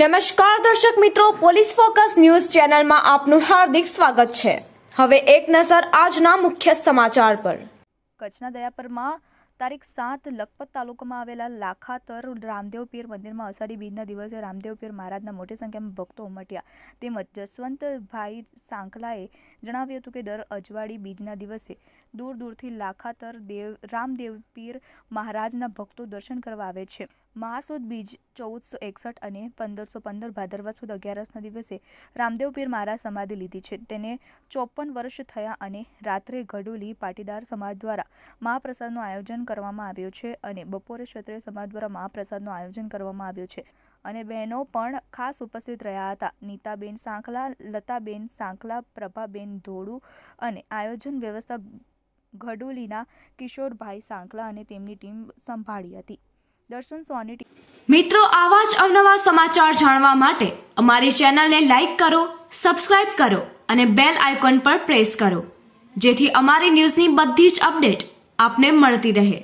નમસ્કાર દર્શક મિત્રો, પોલીસ ફોકસ ન્યૂઝ ચેનલમાં આપનું હાર્દિક સ્વાગત છે. હવે એક નજર આજના મુખ્ય સમાચાર પર. કચ્છના દયાપરમાં તારીખ સાત લખપત તાલુકામાં આવેલા લાખાતર રામદેવ પીર મંદિરમાં અષાઢી બીજના દિવસે રામદેવ પીર મહારાજના મોટી સંખ્યામાં ભક્તો ઉમટ્યા. તેમજ જસવંતભાઈ સાંકલાએ જણાવ્યું હતું કે દર અજવાળી બીજના દિવસે દૂર દૂરથી લાખાતર દેવ, રામદેવ પીર મહારાજના ભક્તો દર્શન કરવા આવે છે. મહાસુદ બીજ ચૌદસો એકસઠ અને પંદરસો પંદર ભાદરવા સુદ અગિયારસના દિવસે રામદેવ પીર મહારાજ સમાધિ લીધી છે. તેને ચોપન વર્ષ થયા અને રાત્રે ઘડુલી પાટીદાર સમાજ દ્વારા મહાપ્રસાદનું આયોજન કરવામાં આવ્યું છે અને બપોરે ક્ષત્રિય સમાજ દ્વારા મહાપ્રસાદનું આયોજન કરવામાં આવ્યું છે. અને બહેનો પણ ખાસ ઉપસ્થિત રહ્યા હતા. નીતાબેન સાંકલા લતાબેન સાંકલા પ્રભાબેન ધોળુ અને આયોજન વ્યવસ્થા ઘડુલીના કિશોરભાઈ સાંકલા અને તેમની ટીમ સંભાળી હતી. દર્શન સોની મિત્રો, આવા જ અવનવા સમાચાર જાણવા માટે અમારી ચેનલને લાઇક કરો, સબસ્ક્રાઇબ કરો અને બેલ આઇકોન પર પ્રેસ કરો. જેથી અમારી ન્યૂઝની બધી જ અપડેટ આપને મળતી રહે.